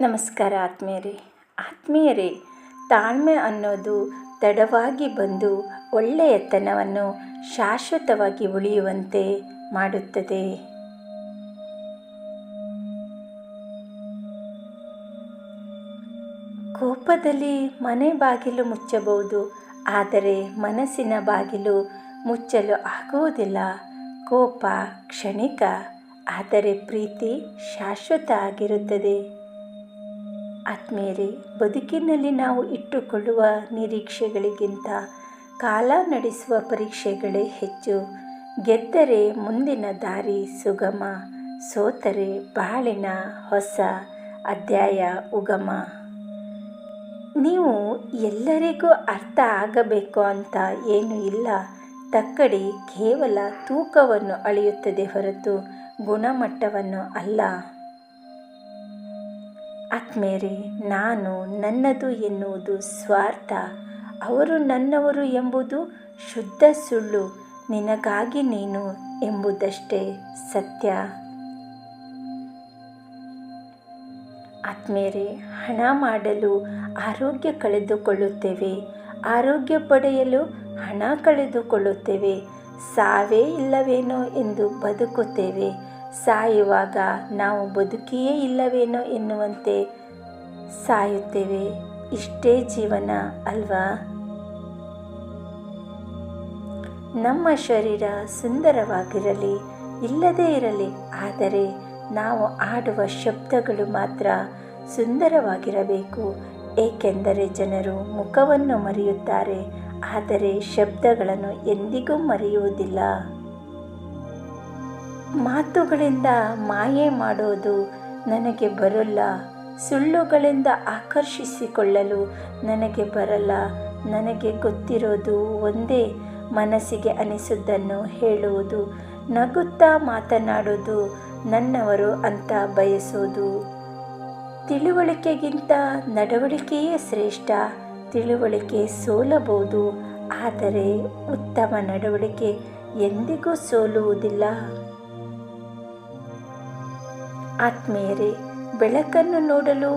ನಮಸ್ಕಾರ ಆತ್ಮೀಯರೇ. ಆತ್ಮೀಯರೇ, ತಾಳ್ಮೆ ಅನ್ನೋದು ತಡವಾಗಿ ಬಂದು ಒಳ್ಳೆಯತನವನ್ನು ಶಾಶ್ವತವಾಗಿ ಉಳಿಯುವಂತೆ ಮಾಡುತ್ತದೆ. ಕೋಪದಲ್ಲಿ ಮನೆ ಬಾಗಿಲು ಮುಚ್ಚಬಹುದು, ಆದರೆ ಮನಸ್ಸಿನ ಬಾಗಿಲು ಮುಚ್ಚಲು ಆಗುವುದಿಲ್ಲ. ಕೋಪ ಕ್ಷಣಿಕ, ಆದರೆ ಪ್ರೀತಿ ಶಾಶ್ವತ ಆಗಿರುತ್ತದೆ. ಆತ್ಮೀಯರೇ, ಬದುಕಿನಲ್ಲಿ ನಾವು ಇಟ್ಟುಕೊಳ್ಳುವ ನಿರೀಕ್ಷೆಗಳಿಗಿಂತ ಕಾಲ ನಡೆಸುವ ಪರೀಕ್ಷೆಗಳೇ ಹೆಚ್ಚು. ಗೆದ್ದರೆ ಮುಂದಿನ ದಾರಿ ಸುಗಮ, ಸೋತರೆ ಬಾಳಿನ ಹೊಸ ಅಧ್ಯಾಯ ಉಗಮ. ನೀವು ಎಲ್ಲರಿಗೂ ಅರ್ಥ ಆಗಬೇಕು ಅಂತ ಏನೂ ಇಲ್ಲ. ತಕ್ಕಡಿ ಕೇವಲ ತೂಕವನ್ನು ಅಳೆಯುತ್ತದೆ ಹೊರತು ಗುಣಮಟ್ಟವನ್ನು ಅಲ್ಲ. ಆತ್ಮೇರೆ, ನಾನು ನನ್ನದು ಎನ್ನುವುದು ಸ್ವಾರ್ಥ. ಅವರು ನನ್ನವರು ಎಂಬುದು ಶುದ್ಧ ಸುಳ್ಳು. ನಿನಗಾಗಿ ನೀನು ಎಂಬುದಷ್ಟೇ ಸತ್ಯ. ಆತ್ಮೇರೆ, ಹಣ ಮಾಡಲು ಆರೋಗ್ಯ ಕಳೆದುಕೊಳ್ಳುತ್ತೇವೆ. ಆರೋಗ್ಯ ಪಡೆಯಲು ಹಣ ಕಳೆದುಕೊಳ್ಳುತ್ತೇವೆ. ಸಾವೇ ಇಲ್ಲವೇನೋ ಎಂದು ಬದುಕುತ್ತೇವೆ. ಸಾಯುವಾಗ ನಾವು ಬದುಕಿಯೇ ಇಲ್ಲವೇನೋ ಎನ್ನುವಂತೆ ಸಾಯುತ್ತೇವೆ. ಇಷ್ಟೇ ಜೀವನ ಅಲ್ವಾ? ನಮ್ಮ ಶರೀರ ಸುಂದರವಾಗಿರಲಿ, ಇಲ್ಲದೇ ಇರಲಿ, ಆದರೆ ನಾವು ಆಡುವ ಶಬ್ದಗಳು ಮಾತ್ರ ಸುಂದರವಾಗಿರಬೇಕು. ಏಕೆಂದರೆ ಜನರು ಮುಖವನ್ನು ಮರೆಯುತ್ತಾರೆ, ಆದರೆ ಶಬ್ದಗಳನ್ನು ಎಂದಿಗೂ ಮರೆಯುವುದಿಲ್ಲ. ಮಾತುಗಳಿಂದ ಮಾಯೆ ಮಾಡೋದು ನನಗೆ ಬರಲ್ಲ, ಸುಳ್ಳುಗಳಿಂದ ಆಕರ್ಷಿಸಿಕೊಳ್ಳಲು ನನಗೆ ಬರಲ್ಲ, ನನಗೆ ಗೊತ್ತಿರೋದು ಒಂದೇ ಮನಸ್ಸಿಗೆ ಅನಿಸುವುದನ್ನು ಹೇಳುವುದು, ನಗುತ್ತಾ ಮಾತನಾಡೋದು ನನ್ನವರು ಅಂತ ಬಯಸೋದು. ತಿಳುವಳಿಕೆಗಿಂತ ನಡವಳಿಕೆಯೇ ಶ್ರೇಷ್ಠ, ತಿಳುವಳಿಕೆ ಸೋಲಬಹುದು, ಆದರೆ ಉತ್ತಮ ನಡವಳಿಕೆ ಎಂದಿಗೂ ಸೋಲುವುದಿಲ್ಲ. ಆತ್ಮೀಯರೇ, ಬೆಳಕನ್ನು ನೋಡಲು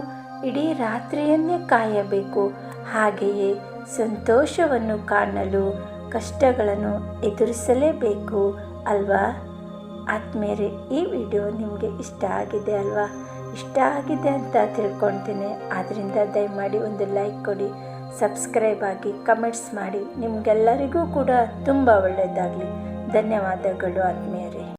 ಇಡೀ ರಾತ್ರಿಯನ್ನೇ ಕಾಯಬೇಕು. ಹಾಗೆಯೇ ಸಂತೋಷವನ್ನು ಕಾಣಲು ಕಷ್ಟಗಳನ್ನು ಎದುರಿಸಲೇಬೇಕು ಅಲ್ವಾ? ಆತ್ಮೀಯರೇ, ಈ ವಿಡಿಯೋ ನಿಮಗೆ ಇಷ್ಟ ಆಗಿದೆ ಅಲ್ವಾ? ಇಷ್ಟ ಆಗಿದೆ ಅಂತ ತಿಳ್ಕೊಳ್ತೀನಿ. ಆದ್ದರಿಂದ ದಯಮಾಡಿ ಒಂದು ಲೈಕ್ ಕೊಡಿ, ಸಬ್ಸ್ಕ್ರೈಬ್ ಆಗಿ ಕಮೆಂಟ್ಸ್ ಮಾಡಿ. ನಿಮಗೆಲ್ಲರಿಗೂ ಕೂಡ ತುಂಬ ಒಳ್ಳೆಯದಾಗಲಿ ಧನ್ಯವಾದಗಳು ಆತ್ಮೀಯ